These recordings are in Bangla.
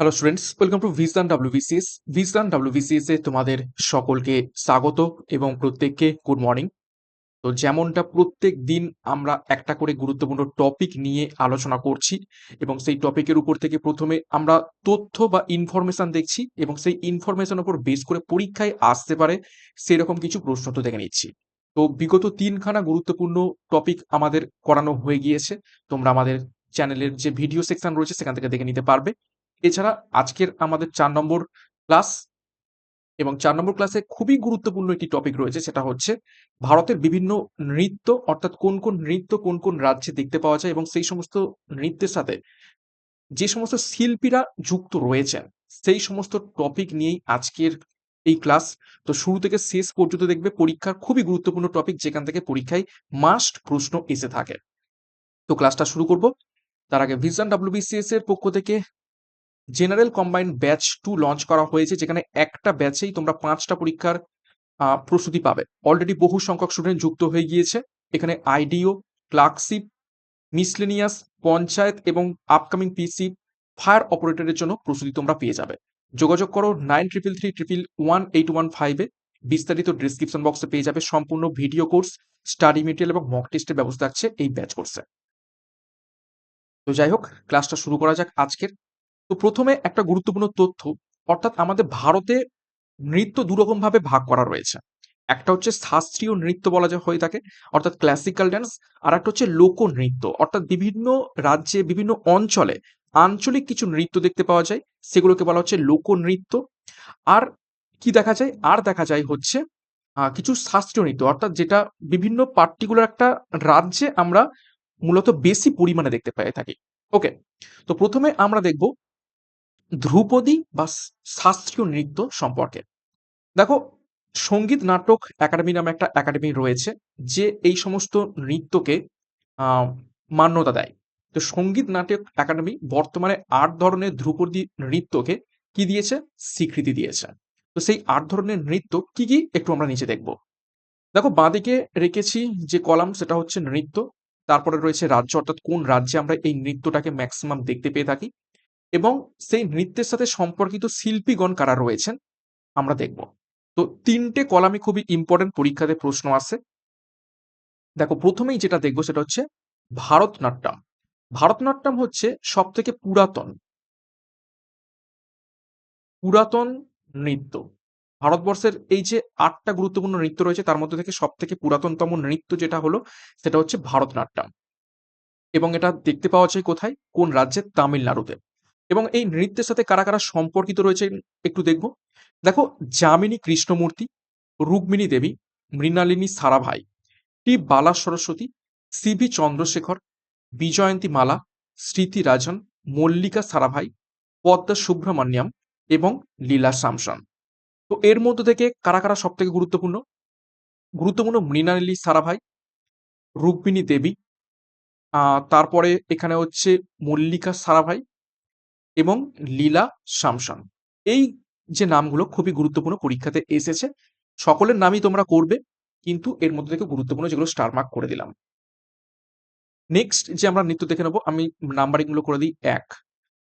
Hello students welcome to Vijdan WBCS Vijdan WBCS এ তোমাদের সকলকে স্বাগত এবং প্রত্যেককে গুড মর্নিং তো যেমনটা প্রত্যেক দিন আমরা একটা করে গুরুত্বপূর্ণ টপিক নিয়ে আলোচনা করছি এবং সেই টপিকের উপর থেকে প্রথমে আমরা তথ্য বা ইনফরমেশন দেখছি এবং সেই ইনফরমেশন উপর বেস করে পরীক্ষায় আসতে পারে সেরকম কিছু প্রশ্ন তো দেখে নিচ্ছি। তো বিগত তিনখানা গুরুত্বপূর্ণ টপিক আমাদের করানো হয়ে গিয়েছে। তোমরা আমাদের চ্যানেলের যে ভিডিও সেকশন রয়েছে সেখান থেকে দেখে নিতে পারবে। এছাড়া আজকের আমাদের চার নম্বর ক্লাস এবং চার নম্বর ক্লাসে খুবই গুরুত্বপূর্ণ একটি টপিক রয়েছে, সেটা হচ্ছে ভারতের বিভিন্ন নৃত্য, অর্থাৎ কোন কোন নৃত্য কোন কোন রাজ্যে দেখতে পাওয়া যায় এবং সেই সমস্ত নৃত্যের সাথে যে সমস্ত শিল্পীরা যুক্ত রয়েছেন, সেই সমস্ত টপিক নিয়েই আজকের এই ক্লাস তো শুরু থেকে শেষ পর্যন্ত দেখবে পরীক্ষার খুবই গুরুত্বপূর্ণ টপিক যেখান থেকে পরীক্ষায় মাস্ট প্রশ্ন এসে থাকে। তো ক্লাসটা শুরু করব। তার আগে ভিজন ডাব্লিউবিসিএস এর পক্ষ থেকে general combined batch to launch করা হয়েছে, যেখানে একটা ব্যাচেই তোমরা পাঁচটা পরীক্ষার প্রস্তুতি পাবে। অলরেডি বহু সংখ্যক স্টুডেন্ট যুক্ত হয়ে গিয়েছে। এখানে আইডিও ক্লার্কশিপ মিসলেনিয়াস পঞ্চায়েত এবং আপকামিং পিসি ফায়ার অপারেটরের জন্য প্রস্তুতি তোমরা পেয়ে যাবে। যোগাযোগ করো nine triple three triple one eight one ফাইভে বিস্তারিত ডিসক্রিপশন বক্সে পেয়ে যাবে সম্পূর্ণ ভিডিও কোর্স স্টাডি মেটেরিয়াল এবং মক টেস্টের ব্যবস্থা থাকছে এই ব্যাচ কোর্সে তো যাই হোক ক্লাসটা শুরু করা যাক আজকের। তো প্রথমে একটা গুরুত্বপূর্ণ তথ্য, অর্থাৎ আমাদের ভারতে নৃত্য দুরকম ভাবে ভাগ করা রয়েছে। একটা হচ্ছে শাস্ত্রীয় নৃত্য বলা যায় হয়ে থাকে, অর্থাৎ ক্লাসিক্যাল ড্যান্স আর একটা হচ্ছে লোকনৃত্য। অর্থাৎ বিভিন্ন রাজ্যে, বিভিন্ন অঞ্চলে আঞ্চলিক কিছু নৃত্য দেখতে পাওয়া যায়, সেগুলোকে বলা হচ্ছে লোকনৃত্য। আর কি দেখা যায়? আর দেখা যায় হচ্ছে কিছু শাস্ত্রীয় নৃত্য, অর্থাৎ যেটা বিভিন্ন পার্টিকুলার একটা রাজ্যে আমরা মূলত বেশি পরিমাণে দেখতে পেয়ে থাকি। ওকে তো প্রথমে আমরা দেখব ধ্রুপদী বা শাস্ত্রীয় নৃত্য সম্পর্কে। দেখো, সংগীত নাটক একাডেমি নামে একটা একাডেমি রয়েছে, যে এই সমস্ত নৃত্যকে মান্যতা দেয়। তো সংগীত নাটক একাডেমি বর্তমানে আট ধরনের ধ্রুপদী নৃত্যকে কি দিয়েছে? স্বীকৃতি দিয়েছে। তো সেই আট ধরনের নৃত্য কি কি? একটু আমরা নিচে দেখব। দেখো, বাঁদিকে রেখেছি যে কলাম, সেটা হচ্ছে নৃত্য। তারপরে রয়েছে রাজ্য, অর্থাৎ কোন রাজ্যে আমরা এই নৃত্যটাকে ম্যাক্সিমাম দেখতে পেয়ে থাকি? এবং সেই নৃত্যের সাথে সম্পর্কিত শিল্পীগণ কারা রয়েছেন, আমরা দেখব। তো তিনটে কলামে খুবই ইম্পর্টেন্ট পরীক্ষাতে প্রশ্ন আসে দেখো, প্রথমেই যেটা দেখব সেটা হচ্ছে ভারতনাট্যম। ভারতনাট্যম হচ্ছে সব থেকে পুরাতন পুরাতন নৃত্য। ভারতবর্ষের এই যে আটটা গুরুত্বপূর্ণ নৃত্য রয়েছে, তার মধ্যে থেকে সব থেকে পুরাতনতম নৃত্য যেটা হলো, সেটা হচ্ছে ভারতনাট্যম। এবং এটা দেখতে পাওয়া যায় কোথায়? কোন রাজ্যে তামিলনাড়ুতে। এবং এই নৃত্যের সাথে কারা কারা সম্পর্কিত রয়েছে একটু দেখব। দেখো, যামিনী কৃষ্ণমূর্তি, রুক্মিণী দেবী, Mrinalini Sarabhai, T Bala Saraswati, C V Chandrashekhar, Vyjayanthi Mala, Smriti Rajan, Mallika Sarabhai, Padma Subramaniam এবং লীলা সামসন তো এর মধ্যে থেকে কারা কারা সব থেকে গুরুত্বপূর্ণ? গুরুত্বপূর্ণ মৃণালিনী সারাভাই, রুক্মিণী দেবী তারপরে এখানে হচ্ছে মল্লিকা সারাভাই এবং লীলা সামসন এই যে নামগুলো খুবই গুরুত্বপূর্ণ পরীক্ষাতে এসেছে, সকলের নামই তোমরা করবে, কিন্তু এর মধ্যে থেকে গুরুত্বপূর্ণ যেগুলো স্টার মার্ক করে দিলাম। নেক্সট যে আমরা নৃত্য দেখে নেব, আমি নাম্বারিংগুলো করে দিই এক।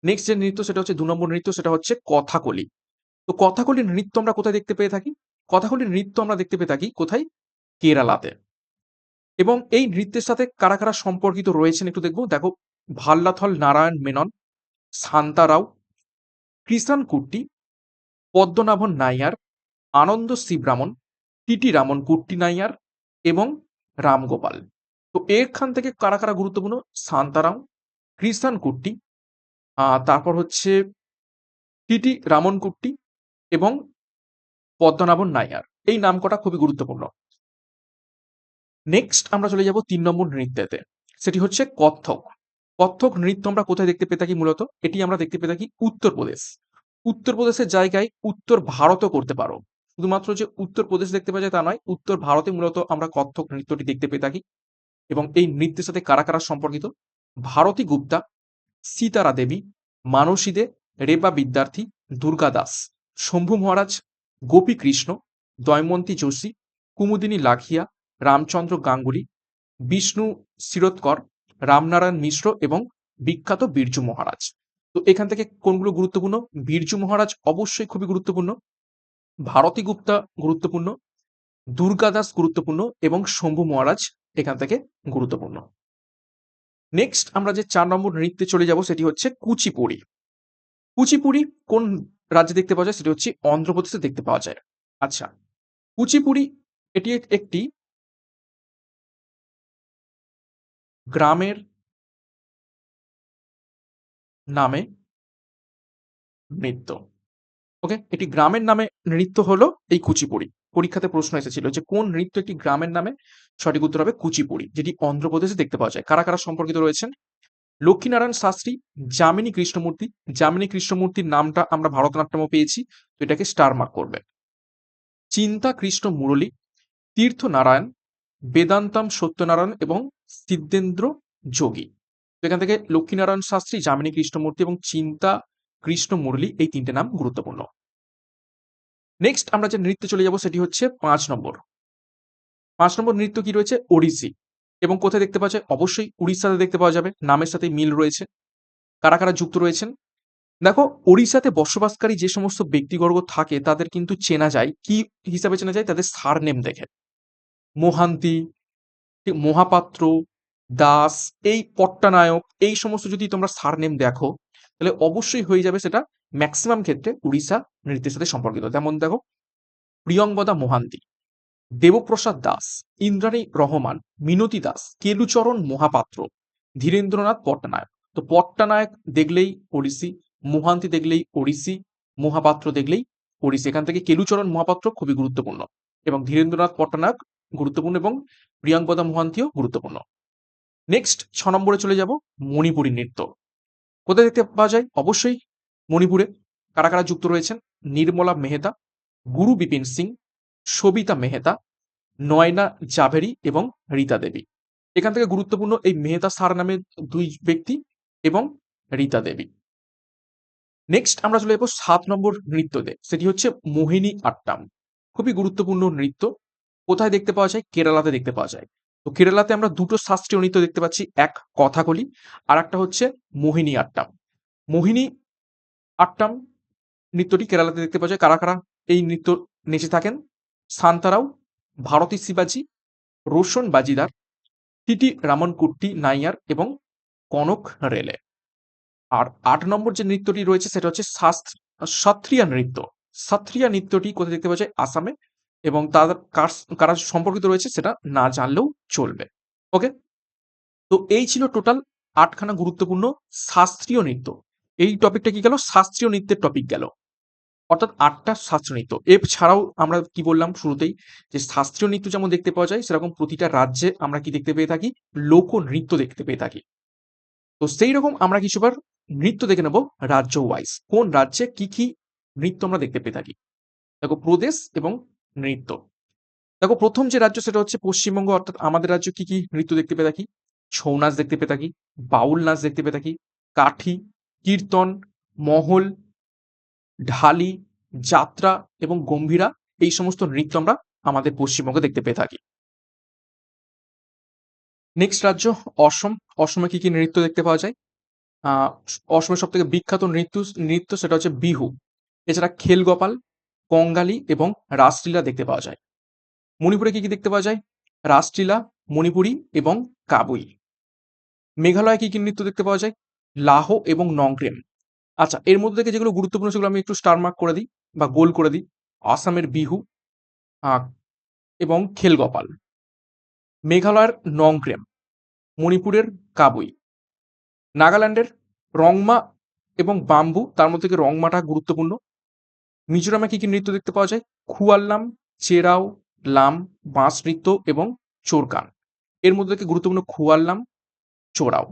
নেক্সট যে নৃত্য সেটা হচ্ছে, দু নম্বর নৃত্য সেটা হচ্ছে কথাকলি। তো কথাকলি নৃত্য আমরা কোথায় দেখতে পেয়ে থাকি? কথাকলি নৃত্য আমরা দেখতে পেয়ে থাকি কোথায়? কেরালাতে। এবং এই নৃত্যের সাথে কারা কারা সম্পর্কিত রয়েছেন একটু দেখব। দেখো, ভাল্লাথল, নারায়ণ, মেনন। শান্তা রাও কুট্টি, পদ্মনাভন নাইয়ার, আনন্দ শিবরামন, টিটি রামন কুট্টি নাইয়ার এবং রামগোপাল তো এখান থেকে কারা কারা গুরুত্বপূর্ণ? শান্তারাম কৃষাণ কুট্টি তারপর হচ্ছে টিটি রামন কুট্টি এবং পদ্মনাভন নাইয়ার। এই নাম কটা খুবই গুরুত্বপূর্ণ। নেক্সট আমরা চলে যাব তিন নম্বর নৃত্যেতে। সেটি হচ্ছে কত্থক কত্থক নৃত্য আমরা কোথায় দেখতে পেয়ে থাকি মূলত? এটি আমরা দেখতে পেয়ে থাকি উত্তরপ্রদেশ। উত্তরপ্রদেশের জায়গায় উত্তর ভারতও করতে পারো। শুধুমাত্র যে উত্তরপ্রদেশ দেখতে পাওয়া যায় তা নয়, উত্তর ভারতে মূলত আমরা কত্থক নৃত্যটি দেখতে পেয়ে থাকি। এবং এই নৃত্যের সাথে কারা কারা সম্পর্কিত? ভারতী গুপ্তা, সীতারা দেবী, মানসী দে রেবা বিদ্যার্থী, দুর্গা দাস, শম্ভু মহারাজ, গোপী কৃষ্ণ, দয়মন্তী যোশী, কুমুদিনী লাখিয়া রামচন্দ্র গাঙ্গুলি, বিষ্ণু শিরোৎকর রামনারায়ণ মিশ্র এবং বিখ্যাত বীরজু মহারাজ। তো এখান থেকে কোনগুলো গুরুত্বপূর্ণ? বীরজু মহারাজ অবশ্যই খুবই গুরুত্বপূর্ণ। ভারতী গুপ্তা গুরুত্বপূর্ণ। দুর্গাদাস গুরুত্বপূর্ণ এবং শম্ভু মহারাজ এখান থেকে গুরুত্বপূর্ণ। নেক্সট আমরা যে চার নম্বর নৃত্যে চলে যাব সেটি হচ্ছে কুচিপুড়ি। কুচিপুড়ি কোন রাজ্যে দেখতে পাওয়া যায়? সেটি হচ্ছে অন্ধ্রপ্রদেশে দেখতে পাওয়া যায়। আচ্ছা কুচিপুড়ি এটি একটি গ্রামের নামে নৃত্য। ওকে এটি গ্রামের নামে নৃত্য হলো এই কুচিপুড়ি। পরীক্ষাতে প্রশ্ন এসেছিল যে কোন নৃত্য একটি গ্রামের নামে সঠিক উত্তর হবে কুচিপুড়ি, যেটি অন্ধ্রপ্রদেশে দেখতে পাওয়া যায়। কারা কারা সম্পর্কিত রয়েছেন? লক্ষ্মীনারায়ণ শাস্ত্রী, যামিনী কৃষ্ণমূর্তি। যামিনী কৃষ্ণমূর্তির নামটা আমরা ভারতনাট্যমও পেয়েছি, তো এটাকে স্টার মার্ক করবে। চিন্তা কৃষ্ণ মুরলী তীর্থ নারায়ণ বেদান্তাম সত্যনারায়ণ এবং সিদ্ধেন্দ্র যোগী। এখান থেকে লক্ষ্মীনারায়ণ শাস্ত্রী, যামিনী কৃষ্ণমূর্তি এবং চিন্তা কৃষ্ণ মুরলী এই তিনটে নাম গুরুত্বপূর্ণ। নেক্সট আমরা যে নৃত্যে চলে যাব সেটি হচ্ছে পাঁচ নম্বর। পাঁচ নম্বর নৃত্য কি রয়েছে? ওড়িশি। এবং কোথায় দেখতে পাওয়া যায়? অবশ্যই উড়িষ্যাতে দেখতে পাওয়া যাবে। নামের সাথে মিল রয়েছে। কারা কারা যুক্ত রয়েছেন? দেখো, ওড়িশাতে বসবাসকারী যে সমস্ত ব্যক্তিবর্গ থাকে তাদের কিন্তু চেনা যায়, কি হিসাবে চেনা যায়? তাদের সার নেম দেখে। মোহান্তি মহাপাত্র, দাস, এই পট্টানায়ক, এই সমস্ত যদি তোমরা সার নেম দেখো, তাহলে অবশ্যই হয়ে যাবে সেটা ম্যাক্সিমাম ক্ষেত্রে উড়িষ্যা নৃত্যের সাথে সম্পর্কিত। যেমন দেখো প্রিয়ঙ্বদা মোহান্তি, দেবপ্রসাদ দাস, ইন্দ্রাণী রহমান, মিনতি দাস, কেলুচরণ মহাপাত্র, ধীরেন্দ্রনাথ পট্টনায়ক। তো পট্টনায়ক দেখলেই ওড়িশি, মোহান্তি দেখলেই ওড়িশি, মহাপাত্র দেখলেই ওড়িশি। এখান থেকে কেলুচরণ মহাপাত্র খুবই গুরুত্বপূর্ণ। এবং ধীরেন্দ্রনাথ পট্টনায়ক গুরুত্বপূর্ণ এবং প্রিয়াঙ্কদা মোহান্তিও গুরুত্বপূর্ণ। নেক্সট ছ নম্বরে চলে যাব মণিপুরী নৃত্য। কোথায় দেখতে পাওয়া যায়? অবশ্যই মণিপুরে। কারা কারা যুক্ত রয়েছেন? নির্মলা মেহতা, গুরু বিপিন সিং, সবিতা মেহতা, নয়না জাভেরি এবং রীতা দেবী। এখান থেকে গুরুত্বপূর্ণ এই মেহতা সার নামে দুই ব্যক্তি এবং রীতা দেবী। নেক্সট আমরা চলে যাব সাত নম্বর নৃত্যতে। সেটি হচ্ছে মোহিনী আট্টাম। খুবই গুরুত্বপূর্ণ নৃত্য। কোথায় দেখতে পাওয়া যায়? কেরালাতে দেখতে পাওয়া যায়। তো কেরালাতে আমরা দুটো শাস্ত্রীয় নৃত্য দেখতে পাচ্ছি। এক, কথাকলি আর একটা হচ্ছে মোহিনী আট্টাম। মোহিনী আট্টাম নৃত্যটি কেরালাতে দেখতে পাওয়া যায়। কারা কারা এই নৃত্য নেচে থাকেন? সান্তারাও ভারতী শিবাজি, রোশন বাজিদার টিটি রামন কুট্টি নাইয়ার এবং কনক রেলে। আর আট নম্বর যে নৃত্যটি রয়েছে, সেটা হচ্ছে সত্রিয়া নৃত্য। সত্রিয়া নৃত্যটি কোথায় দেখতে পাওয়া যায়? আসামে। এবং তাদের কার, কারা সম্পর্কিত রয়েছে সেটা না জানলেও চলবে। ওকে তো এই ছিল টোটাল আটখানা গুরুত্বপূর্ণ শাস্ত্রীয় নৃত্য। এই টপিকটা কি গেল? শাস্ত্রীয় নৃত্যের টপিক গেল। অর্থাৎ আটটা শাস্ত্রীয় নৃত্য। এর ছাড়াও আমরা কি বললাম শুরুতেই যে শাস্ত্রীয় নৃত্য যেমন দেখতে পাওয়া যায়, সেরকম প্রতিটা রাজ্যে আমরা কি দেখতে পেয়ে থাকি? লোক নৃত্য দেখতে পেয়ে থাকি। তো সেই রকম আমরা কিছুবার নৃত্য দেখে নেব রাজ্য ওয়াইজ কোন রাজ্যে কি কি নৃত্য আমরা দেখতে পেয়ে থাকি? দেখো প্রদেশ এবং নৃত্য। দেখো, প্রথম যে রাজ্য সেটা হচ্ছে পশ্চিমবঙ্গ, অর্থাৎ আমাদের রাজ্য কি কি নৃত্য দেখতে পেয়ে থাকি? ছৌ নাচ দেখতে পেয়ে থাকি, বাউল নাচ দেখতে পেয়ে থাকি, কাঠি, কীর্তন, মহল, ঢালি, যাত্রা এবং গম্ভীরা এই সমস্ত নৃত্য আমরা আমাদের পশ্চিমবঙ্গে দেখতে পেয়ে থাকি। নেক্সট রাজ্য, অসম। অসমে কি কি নৃত্য দেখতে পাওয়া যায়? আহ, অসমের সব থেকে বিখ্যাত নৃত্য নৃত্য সেটা হচ্ছে বিহু। এছাড়া খেলগোপাল কঙ্গালি এবং রাসলীলা দেখতে পাওয়া যায়। মণিপুরে কি কি দেখতে পাওয়া যায়? রাসলীলা, মণিপুরি এবং কাবুই মেঘালয়ে কি কি নৃত্য দেখতে পাওয়া যায়? লাহো এবং নংক্রেম আচ্ছা এর মধ্যে থেকে যেগুলো গুরুত্বপূর্ণ সেগুলো আমি একটু স্টার মার্ক করে দিই বা গোল করে দিই। আসামের বিহু এবং খেলগোপাল। মেঘালয়ের নংক্রেম মণিপুরের কাবুই নাগাল্যান্ডের রংমা এবং বাম্বু, তার মধ্যে থেকে রংমাটা গুরুত্বপূর্ণ। মিজোরামে কি কি নৃত্য দেখতে পাওয়া যায়? খুয়াল্লাম, চেরাও, লাম, বাঁশ নৃত্য এবং চোরকান। এর মধ্যে থেকে গুরুত্বপূর্ণ খুয়াল্লাম, চোরাও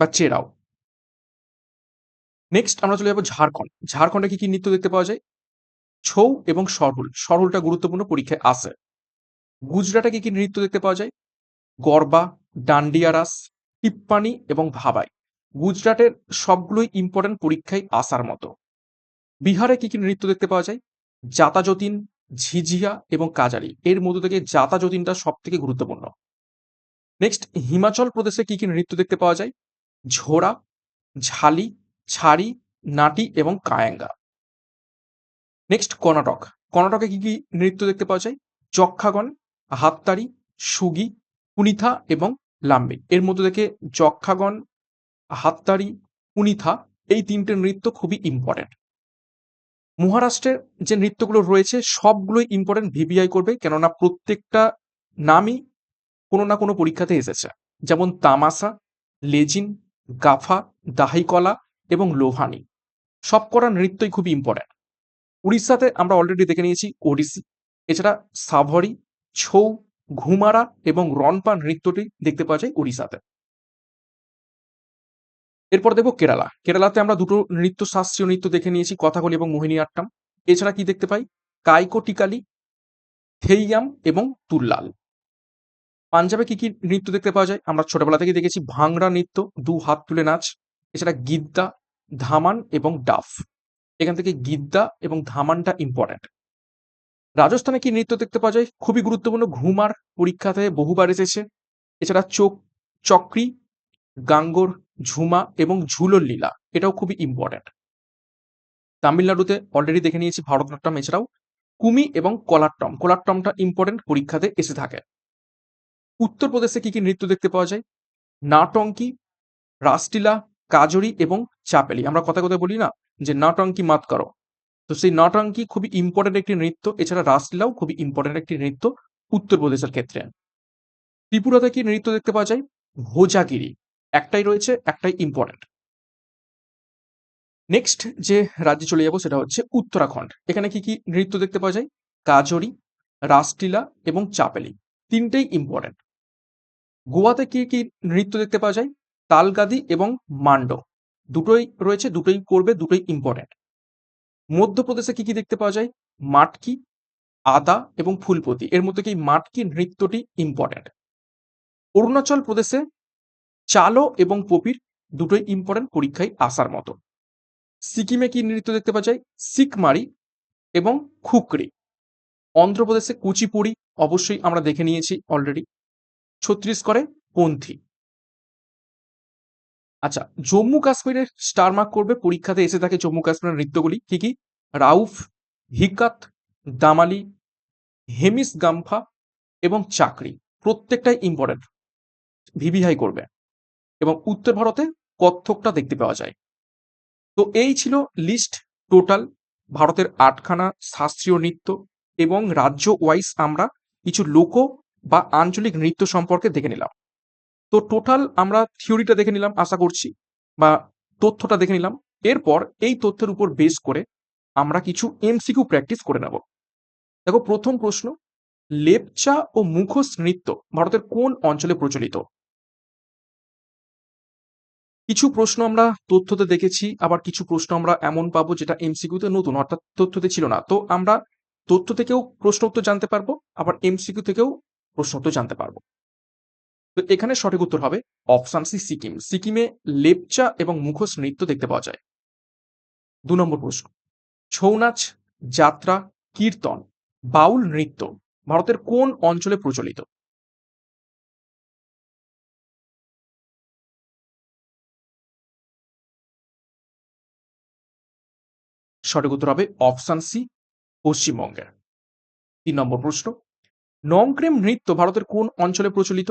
বা চেরাও। নেক্সট আমরা চলে যাব ঝাড়খণ্ড। ঝাড়খণ্ডে কি কি নৃত্য দেখতে পাওয়া যায়? ছৌ এবং সরহুল। সরহুলটা গুরুত্বপূর্ণ পরীক্ষায় আসে গুজরাটে কি কি নৃত্য দেখতে পাওয়া যায়? গরবা, ডান্ডিয়া রাস টিপ্পানি এবং ভাবাই। গুজরাটের সবগুলোই ইম্পর্টেন্ট পরীক্ষায় আসার মতো। বিহারে কি কি নৃত্য দেখতে পাওয়া যায়? জাতা যতীন, ঝিঝিয়া এবং কাজারি। এর মধ্যে থেকে জাতা যতীনটা সব থেকে গুরুত্বপূর্ণ। নেক্সট হিমাচল প্রদেশে কি কি নৃত্য দেখতে পাওয়া যায়? ঝোড়া, ঝালি, ছাড়ি, নাটি এবং কায়াঙ্গা। নেক্সট কর্ণাটক। কর্ণাটকে কি কি নৃত্য দেখতে পাওয়া যায়? যক্ষাগণ হাততারি সুগি, পুনিথা এবং লাম্বি। এর মধ্যে থেকে যক্ষাগণ হাততারি পুনিথা এই তিনটে নৃত্য খুবই ইম্পর্টেন্ট মহারাষ্ট্রের যে নৃত্যগুলো রয়েছে, সবগুলোই ইম্পর্টেন্ট ভিভিআই করবে, কেননা প্রত্যেকটা নামই কোনো না কোনো পরীক্ষাতে এসেছে। যেমন তামাসা লেজিন, গাফা, দাহিকলা এবং লোহানি সব করা নৃত্যই খুবই ইম্পর্টেন্ট উড়িষ্যাতে আমরা অলরেডি দেখে নিয়েছি ওডিসি এছাড়া সাভরি, ছৌ, ঘুমারা এবং রনপা নৃত্যটি দেখতে পাওয়া যায় উড়িষ্যাতে। এরপর দেখব কেরালা। কেরালাতে আমরা দুটো নৃত্য, শাস্ত্রীয় নৃত্য দেখে নিয়েছি, কথাকলি এবং মোহিনী আট্টাম। এছাড়া কি দেখতে পাই? কাইকো টিকালি, থেইয়াম এবং তুল্লাল। পাঞ্জাবে কি কি নৃত্য দেখতে পাওয়া যায়? আমরা ছোটবেলা থেকে দেখেছি ভাংড়া নৃত্য, দু হাত তুলে নাচ, এছাড়া গিদ্দা, ধামান এবং ডাফ। এখান থেকে গিদ্দা এবং ধামানটা ইম্পর্ট্যান্ট রাজস্থানে কি নৃত্য দেখতে পাওয়া যায়? খুবই গুরুত্বপূর্ণ ঘুমার পরীক্ষাতে বহুবার এসেছে। এছাড়া চোখ, চক্রি, গাঙ্গোর ঝুমা এবং ঝুলোর লীলা, এটাও খুবই ইম্পর্ট্যান্ট তামিলনাড়ুতে অলরেডি দেখে নিয়েছি ভারতনাট্যম, এছাড়াও কুমি এবং কলাট্টম। কলাট্টমটা ইম্পর্টেন্ট পরীক্ষাতে এসে থাকে। উত্তরপ্রদেশে কি কি নৃত্য দেখতে পাওয়া যায়? নাটঙ্কি রাসটিলা কাজরি এবং চাপেলি। আমরা কথা কথা বলি না যে নাটঙ্কি মাত করো। তো সেই নাটঙ্কি খুবই ইম্পর্টেন্ট একটি নৃত্য, এছাড়া রাসলীলাও খুবই ইম্পর্টেন্ট একটি নৃত্য উত্তরপ্রদেশের ক্ষেত্রে। ত্রিপুরাতে কি নৃত্য দেখতে পাওয়া যায়? ভোজাগিরি। একটাই রয়েছে, একটাই ইম্পর্টেন্ট নেক্সট যে রাজ্যে চলে যাব সেটা হচ্ছে উত্তরাখণ্ড। এখানে কি কি নৃত্য দেখতে পাওয়া যায়? কাজরি, রাসলীলা এবং চাপেলি। তিনটেই ইম্পর্টেন্ট গোয়াতে কি কি নৃত্য দেখতে পাওয়া যায়? তালগাদি এবং মান্ড। দুটোই রয়েছে, দুটোই করবে, দুটোই ইম্পর্টেন্ট মধ্যপ্রদেশে কি কি দেখতে পাওয়া যায়? মাটকি, আদা এবং ফুলপতি এর মধ্যে কি মাটকি নৃত্যটি ইম্পর্টেন্ট অরুণাচল প্রদেশে চালো এবং পপির দুটোই ইম্পর্টেন্ট পরীক্ষায় আসার মতো। সিকিমে কি নৃত্য দেখতে পাওয়া যায়? সিকমারি এবং খুকরি। অন্ধ্রপ্রদেশে কুচিপুড়ি অবশ্যই আমরা দেখে নিয়েছি অলরেডি ছত্তিশগড়ে পন্থী। আচ্ছা জম্মু কাশ্মীরের স্টার মার্ক করবে পরীক্ষাতে এসে থাকে জম্মু কাশ্মীরের নৃত্যগুলি কি কি? রাউফ, হিকাত, দামালি, হেমিস গাম্ফা এবং চাকরি। প্রত্যেকটাই ইম্পর্টেন্ট ভিভিহাই করবে। এবং উত্তর ভারতে কত্থকটা দেখতে পাওয়া যায়। তো এই ছিল লিস্ট টোটাল ভারতের আটখানা শাস্ত্রীয় নৃত্য এবং রাজ্য ওয়াইজ আমরা কিছু লোক বা আঞ্চলিক নৃত্য সম্পর্কে দেখে নিলাম। তো টোটাল আমরা থিওরিটা দেখে নিলাম, আশা করছি, বা তথ্যটা দেখে নিলাম। এরপর এই তথ্যের উপর বেস করে আমরা কিছু এমসিকিউ প্র্যাকটিস করে নেব। দেখো, প্রথম প্রশ্ন, লেপচা ও মুখোশ নৃত্য ভারতের কোন অঞ্চলে প্রচলিত? কিছু প্রশ্ন আমরা তথ্যতে দেখেছি, আবার কিছু প্রশ্ন আমরা এমন পাবো যেটা এমসিকিউতে নতুন, অর্থাৎ তথ্যতে ছিল না। তো আমরা তথ্য থেকেও প্রশ্ন উত্তর জানতে পারব, আবার এমসিকিউ থেকেও প্রশ্ন উত্তর জানতে পারব। তো এখানে সঠিক উত্তর হবে অপশান সি, সিকিম। সিকিমে লেপচা এবং মুখোশ নৃত্য দেখতে পাওয়া যায়। দু নম্বর প্রশ্ন। ছৌ নাচ যাত্রা, কীর্তন, বাউল নৃত্য ভারতের কোন অঞ্চলে প্রচলিত? সঠিক উত্তর হবে অপশান সি, পশ্চিমবঙ্গের। তিন নম্বর প্রশ্ন, নংক্রেম নৃত্য ভারতের কোন অঞ্চলে প্রচলিত?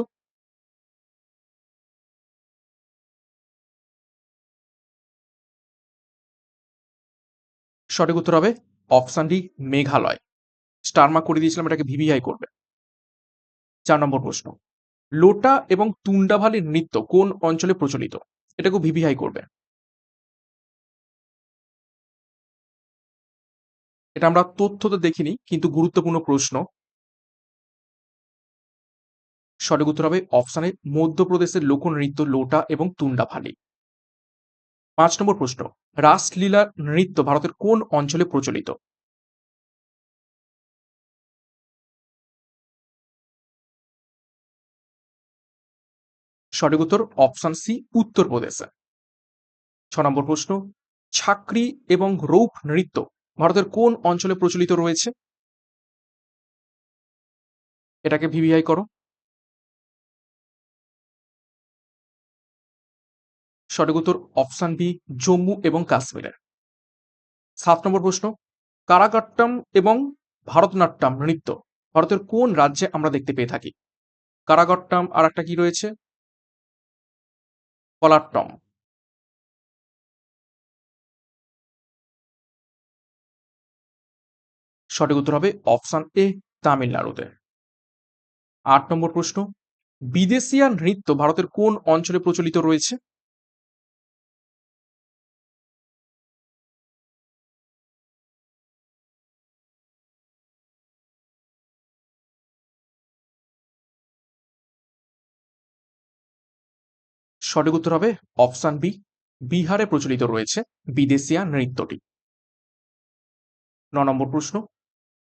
সঠিক উত্তর হবে option D, Meghalaya. Star mark করে দিয়েছিলাম, এটাকে ভিভিআই করবে। চার নম্বর প্রশ্ন, লোটা এবং তুন্ডাভালির নৃত্য কোন অঞ্চলে প্রচলিত? এটাকে ভিভিআই করবে। এটা আমরা তথ্য তো দেখিনি, কিন্তু গুরুত্বপূর্ণ প্রশ্ন। সঠিক উত্তর হবে অপশানে মধ্যপ্রদেশের লোকনৃত্য লোটা এবং তুন্ডা তুন্ডাভালি পাঁচ নম্বর প্রশ্ন, রাসলীলা নৃত্য ভারতের কোন অঞ্চলে প্রচলিত? সঠিক উত্তর অপশান সি, উত্তরপ্রদেশে। ছ নম্বর প্রশ্ন, ছাকরি এবং রৌপ নৃত্য ভারতের কোন অঞ্চলে প্রচলিত রয়েছে? এটাকে ভিভিআই করো। সঠিক উত্তর অপশান বি, জম্মু এবং কাশ্মীরে সাত নম্বর প্রশ্ন, কারাকাট্টম এবং ভারতনাট্যম নৃত্য ভারতের কোন রাজ্যে আমরা দেখতে পেয়ে থাকি? কারাকাট্টম আর একটা কি রয়েছে? কলাট্টম সঠিক উত্তর হবে অপশান এ, তামিলনাড়ুতে। আট নম্বর প্রশ্ন, বিদেশিয়া নৃত্য ভারতের কোন অঞ্চলে প্রচলিত রয়েছে? সঠিক উত্তর হবে অপশান বি, বিহারে প্রচলিত রয়েছে বিদেশিয়া নৃত্যটি। ন নম্বর প্রশ্ন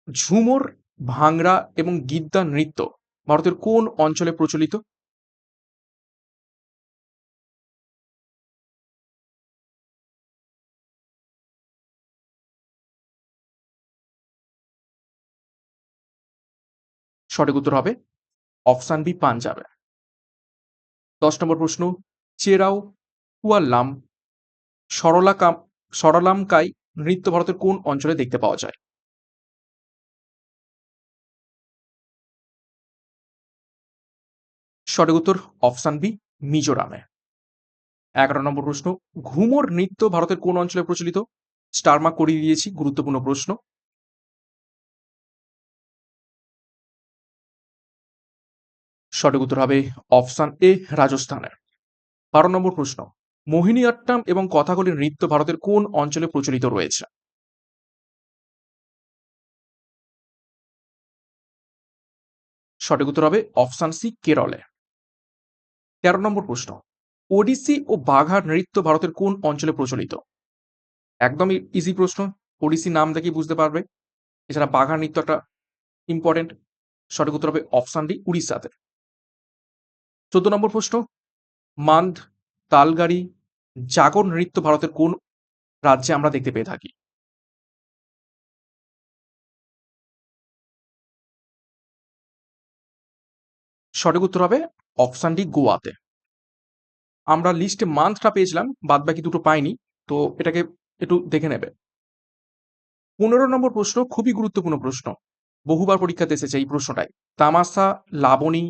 ঝুমুর ভাংড়া এবং গিদ্দা নৃত্য ভারতের কোন অঞ্চলে প্রচলিত? সঠিক উত্তর হবে অপশান বি, পাঞ্জাবে। দশ নম্বর প্রশ্ন, চেরাও কুয়াল্লাম সরলাকাম, সরলামকাই নৃত্য ভারতের কোন অঞ্চলে দেখতে পাওয়া যায়? সঠিক উত্তর অপশান বি, মিজোরামে। এগারো নম্বর প্রশ্ন, ঘুমর নৃত্য ভারতের কোন অঞ্চলে প্রচলিত? স্টারমার্ক করিয়ে দিয়েছি, গুরুত্বপূর্ণ প্রশ্ন। সঠিক উত্তর হবে অপশান এ রাজস্থানের বারো নম্বর প্রশ্ন মোহিনীআট্টাম এবং কথাকলির নৃত্য ভারতের কোন অঞ্চলে প্রচলিত রয়েছে? সঠিক উত্তর হবে অপশান সি, কেরলে। তেরো নম্বর প্রশ্ন, ওডিসি ও বাঘার নৃত্য ভারতের কোন অঞ্চলে প্রচলিত? একদমই ইজি প্রশ্ন, ওডিসি নাম দেখেই বুঝতে পারবে। এছাড়া বাঘা নৃত্য একটা ইম্পর্টেন্ট সঠিক উত্তর হবে অপশান ডি, উড়িষ্যাতে। চোদ্দ নম্বর প্রশ্ন, মান্দ, তালগাড়ি, জাগর নৃত্য ভারতের কোন রাজ্যে আমরা দেখতে পেয়ে থাকি? সঠিক উত্তর হবে অপশান ডি গোয়াতে। আমরা লিস্টে মান্থটা পেয়েছিলাম বাদ বাকি দুটো পাইনি, তো এটাকে একটু দেখে নেবে। পনেরো নম্বর প্রশ্ন খুবই গুরুত্বপূর্ণ প্রশ্ন। বহুবার পরীক্ষাতে এসেছে এই প্রশ্নটাই। তামাশা, লাবণী,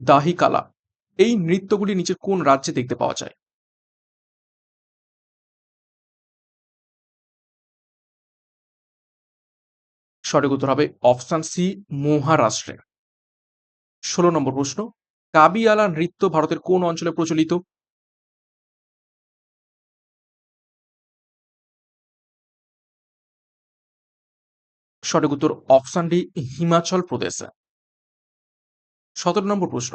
দাহিকালা, এই নৃত্যগুলি নিচের কোন রাজ্যে দেখতে পাওয়া যায়? সঠিক উত্তর হবে অপশান সি মহারাষ্ট্রে। ষোলো নম্বর প্রশ্ন, কাবিয়ালা নৃত্য ভারতের কোন অঞ্চলে প্রচলিত? সঠিক উত্তর অপশান ডি, হিমাচল প্রদেশে। সতেরো নম্বর প্রশ্ন,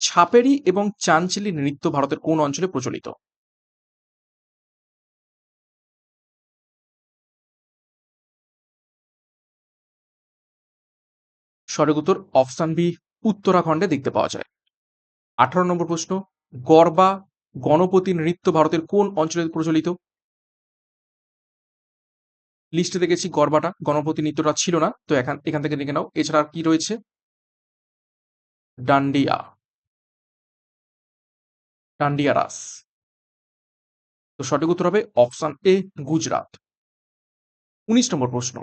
ছাপেরি এবং চাঞ্চলি নৃত্য ভারতের কোন অঞ্চলে প্রচলিত? সঠিক উত্তর অপশান বি উত্তরাখণ্ডে দেখতে পাওয়া যায়। আঠারো নম্বর প্রশ্ন, গরবা গণপতি নৃত্য ভারতের কোন অঞ্চলে প্রচলিত? লিস্টে দেখেছি গরবাটা, গণপতি নৃত্যটা ছিল না, তো এখান এখান থেকে দেখে নাও, এছাড়া কি রয়েছে? ডান্ডিয়া। ডান্ডিয়া রাস। তো সঠিক উত্তর হবে অপশান এ, গুজরাট। উনিশ নম্বর প্রশ্ন,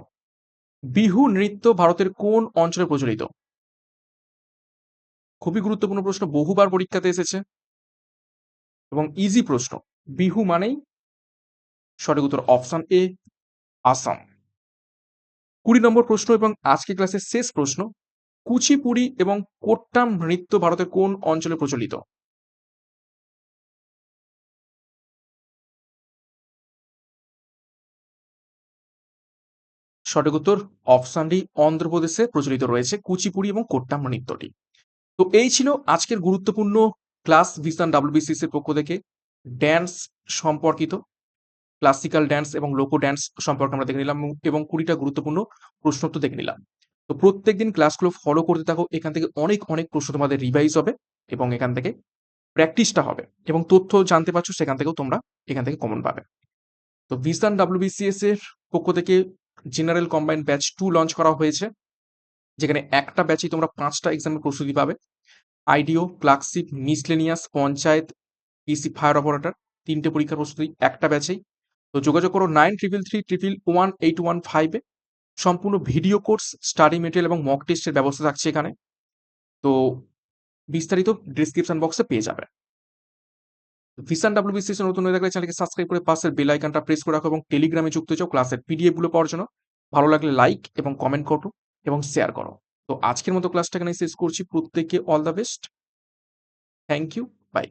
বিহু নৃত্য ভারতের কোন অঞ্চলে প্রচলিত? খুবই গুরুত্বপূর্ণ প্রশ্ন, বহুবার পরীক্ষাতে এসেছে। এবং ইজি প্রশ্ন, বিহু মানেই সঠিক উত্তর অপশান এ আসাম কুড়ি নম্বর প্রশ্ন এবং আজকে ক্লাসের শেষ প্রশ্ন, কুচিপুড়ি এবং কোট্টাম নৃত্য ভারতের কোন অঞ্চলে প্রচলিত? সঠিক উত্তর অপশান ডি অন্ধ্রপ্রদেশে প্রচলিত রয়েছে কুচিপুড়ি এবং কোট্টাম নৃত্যটি। তো এই ছিল আজকের গুরুত্বপূর্ণ ক্লাস ভিসান ডাব্লিউবিসিএস এর পক্ষ থেকে। ড্যান্স সম্পর্কিত ক্লাসিক্যাল ড্যান্স এবং লোকো ড্যান্স সম্পর্কে আমরা দেখে নিলাম এবং কুড়িটা গুরুত্বপূর্ণ প্রশ্ন তো দেখে নিলাম। তো প্রত্যেকদিন ক্লাসগুলো ফলো করতে থাকো, এখান থেকে অনেক অনেক প্রশ্ন তোমাদের রিভাইজ হবে এবং এখান থেকে প্র্যাকটিসটা হবে এবং তথ্য জানতে পারছ, সেখান থেকেও তোমরা এখান থেকে কমন পাবে। তো ভিসান ডাব্লিউবিসিএস এর পক্ষ থেকে general combined batch to launch করা হয়েছে। যেখানে একটা ব্যাচেই তোমরা পাঁচটা এক্সামের প্রস্তুতি পাবে। আইডিও clerkship miscellaneous panchayat PC fire operator তিনটে পরীক্ষার প্রস্তুতি, একটা ব্যাচেই তো যোগাযোগ করো nine triple three triple one eight one ফাইভে সম্পূর্ণ ভিডিও কোর্স স্টাডি মেটেরিয়াল এবং মক টেস্টের ব্যবস্থা থাকছে এখানে। তো বিস্তারিত ডিসক্রিপশন বক্সে পেয়ে যাবে। ভিসান ডাব্লিউবিসিএস নতুন হয়ে থাকলে চ্যানেলকে সাবস্ক্রাইব করে পাশের বেল আইকনটা প্রেস করে রাখো এবং টেলিগ্রামে যুক্ত যাও ক্লাসের পিডিএফগুলো পাওয়ার জন্য। ভালো লাগলে লাইক এবং কমেন্ট করো। এবং শেয়ার করো। তো আজকের মতো ক্লাসটা এখানে শেষ করছি। প্রত্যেককে all the best thank you bye